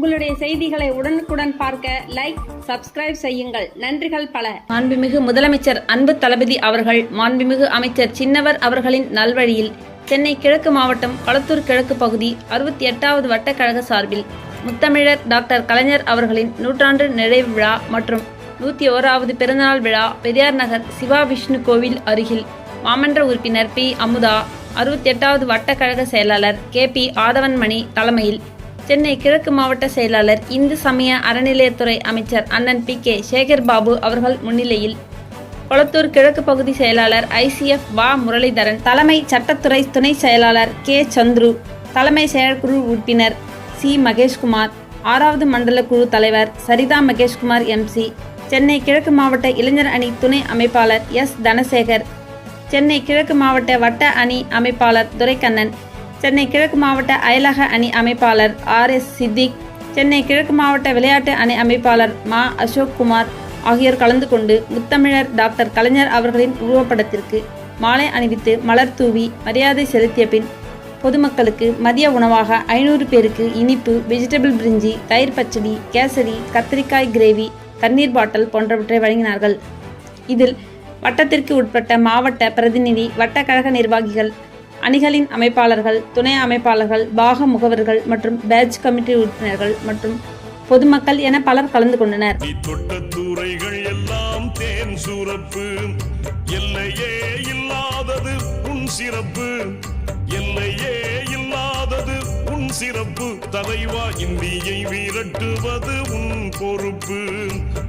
உங்களுடைய செய்திகளை உடனுக்குடன் பார்க்க லைக் சப்ஸ்கிரைப் செய்யுங்கள். நன்றிகள் பல. மாண்புமிகு முதலமைச்சர் அன்பு தளபதி அவர்கள் மாண்புமிகு அமைச்சர் சின்னவர் அவர்களின் நல்வழியில் சென்னை கிழக்கு மாவட்டம் களத்தூர் கிழக்கு பகுதி அறுபத்தி எட்டாவது வட்டக்கழக சார்பில் முத்தமிழர் டாக்டர் கலைஞர் அவர்களின் நூற்றாண்டு நிறைவு விழா மற்றும் நூற்றி ஓராவது பிறந்தநாள் விழா பெரியார் நகர் சிவா விஷ்ணு கோவில் அருகில் மாமன்ற உறுப்பினர் பி. அமுதா அறுபத்தி எட்டாவது வட்டக்கழக செயலாளர் கே. பி. ஆதவன்மணி தலைமையில் சென்னை கிழக்கு மாவட்ட செயலாளர் இந்து சமய அறநிலையத்துறை அமைச்சர் அண்ணன் பி கே சேகர் பாபு அவர்கள் முன்னிலையில் கொளத்தூர் கிழக்கு பகுதி செயலாளர் ஐசிஎஃப் வா முரளிதரன் தலைமை சட்டத்துறை துணை செயலாளர் கே சந்துரு தலைமை செயற்குழு உறுப்பினர் சி மகேஷ்குமார் ஆறாவது மண்டல குழு தலைவர் சரிதா மகேஷ்குமார் எம்சி சென்னை கிழக்கு மாவட்ட இளைஞர் அணி துணை அமைப்பாளர் எஸ் தனசேகர் சென்னை கிழக்கு மாவட்ட வட்ட அணி அமைப்பாளர் துரைக்கண்ணன் சென்னை கிழக்கு மாவட்ட அயலக அணி அமைப்பாளர் ஆர் எஸ் சித்திக் சென்னை கிழக்கு மாவட்ட விளையாட்டு அணி அமைப்பாளர் மா அசோக் குமார் ஆகியோர் கலந்து கொண்டு முத்தமிழர் டாக்டர் கலைஞர் அவர்களின் உருவப்படத்திற்கு மாலை அணிவித்து மலர் தூவி மரியாதை செலுத்திய பின் பொதுமக்களுக்கு மதிய உணவாக ஐநூறு பேருக்கு இனிப்பு வெஜிடபிள் பிரிஞ்சி தயிர் பச்சடி கேசரி கத்திரிக்காய் கிரேவி தண்ணீர் பாட்டில் போன்றவற்றை வழங்கினார்கள். இதில் வட்டத்திற்கு உட்பட்ட மாவட்ட பிரதிநிதி வட்டக்கழக நிர்வாகிகள் அணிகளின் அமைப்பாளர்கள் துணை அமைப்பாளர்கள் பாக முகவர்கள் மற்றும் பேட்ச் கமிட்டி உறுப்பினர்கள் மற்றும் பொதுமக்கள் என பலர் கலந்து கொண்டனர். எல்லையே இல்லாதது உன் சிறப்பு. எல்லையே இல்லாதது உன் சிறப்பு. தலைவா இந்தியை விரட்டுவது உன் பொறுப்பு.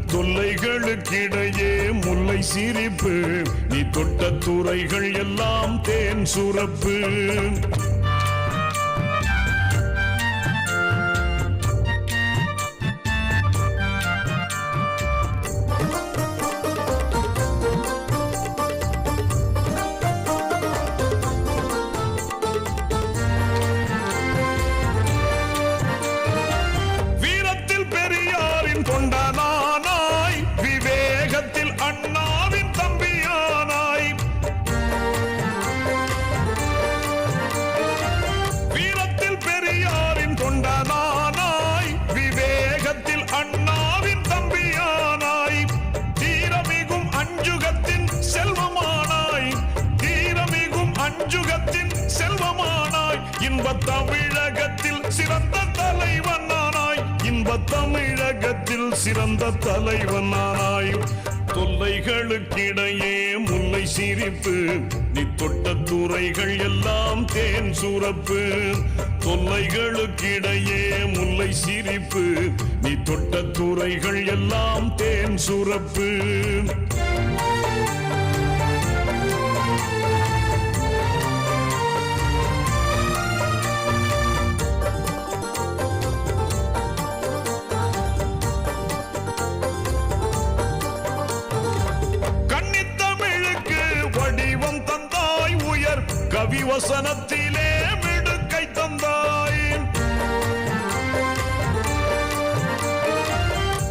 தொல்லைகளுக்கிடையே முல்லை சிரிப்பு. நீ தொட்ட துறைகள் எல்லாம் தேன் சுரப்பு. செல்வமானாய் தமிழகத்தில் சிறந்த தலைவனானாய். இன்ப தமிழகத்தில் சிறந்த தலைவனானாய். தொல்லைகளுக்கிடையே முல்லை சிரிப்பு. நீ தொட்ட துறைகள் எல்லாம் தேன் சுரப்பு. தொல்லைகளுக்கிடையே முல்லை சிரிப்பு. நீ தொட்ட துறைகள் எல்லாம் தேன் சுரப்பு. உயர் வசனத்திலே மிடுக்கை தந்தாய்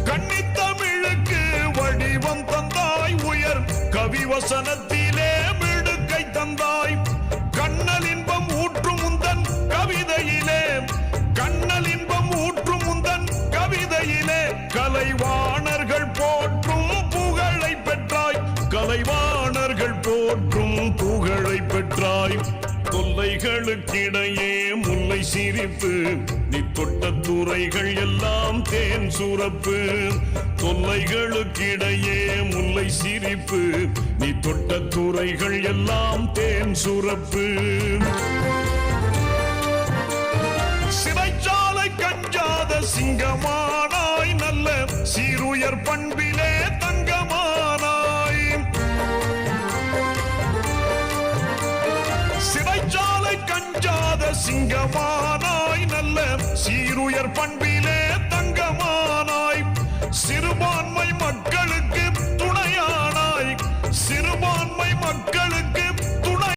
கன்னித்தமிழுக்கு வடிவம் தந்தாய் உயர். கவி வசனத்திலே மிடுக்கை தந்தாய். கண்ணல் இன்பம் ஊற்றும் முந்தன் கவிதையிலே. கண்ணல் இன்பம் ஊற்றும் முந்தன் கவிதையிலே. கலைவாணர்கள் போற்றும் புகழை பெற்றாய். கலைவா தொல்லைகளுக்கிடையே முல்லை சிரிப்பு. நீ தொட்ட துறைகள் எல்லாம் தேன் சுரப்பு. தொல்லைகளுக்கிடையே முல்லை சிரிப்பு. நீ தொட்ட துறைகள் எல்லாம் தேன் சுரப்பு. சிறைச்சாலை கஞ்சாத சிங்கமானாய் நல்ல சீருயர் பண்பிலே சிங்கமானாய் நல்ல சீருயர் பண்பிலே தங்கமானாய். சிறு